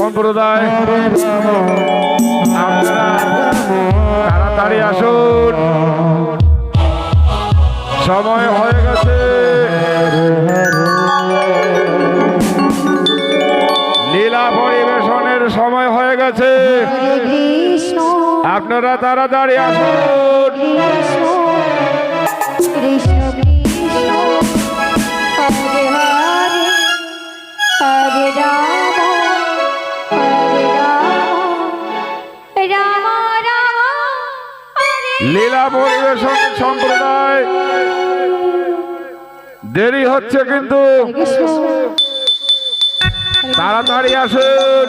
সম্প্রদায় তাড়াতাড়ি আসুন। সময় হয়ে গেছে। লীলা পরিবেশনের সময় হয়ে গেছে। আপনারা তাড়াতাড়ি আসুন। কৃষ্ণ পরিবেশন সম্প্রদায়। দেরি হচ্ছে কিন্তু। তাড়াতাড়ি আসুন।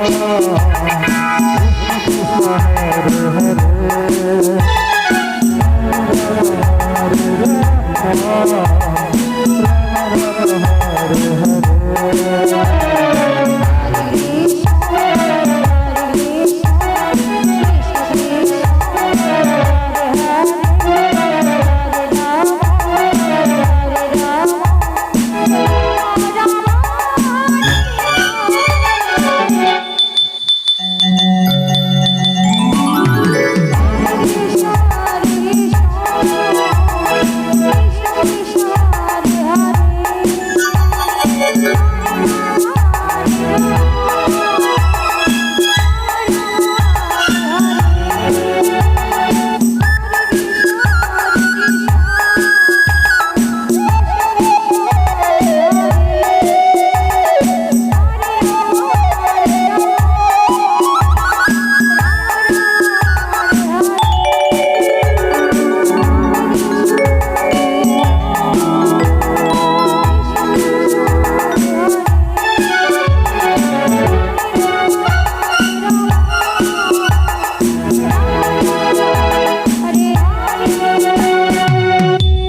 রাম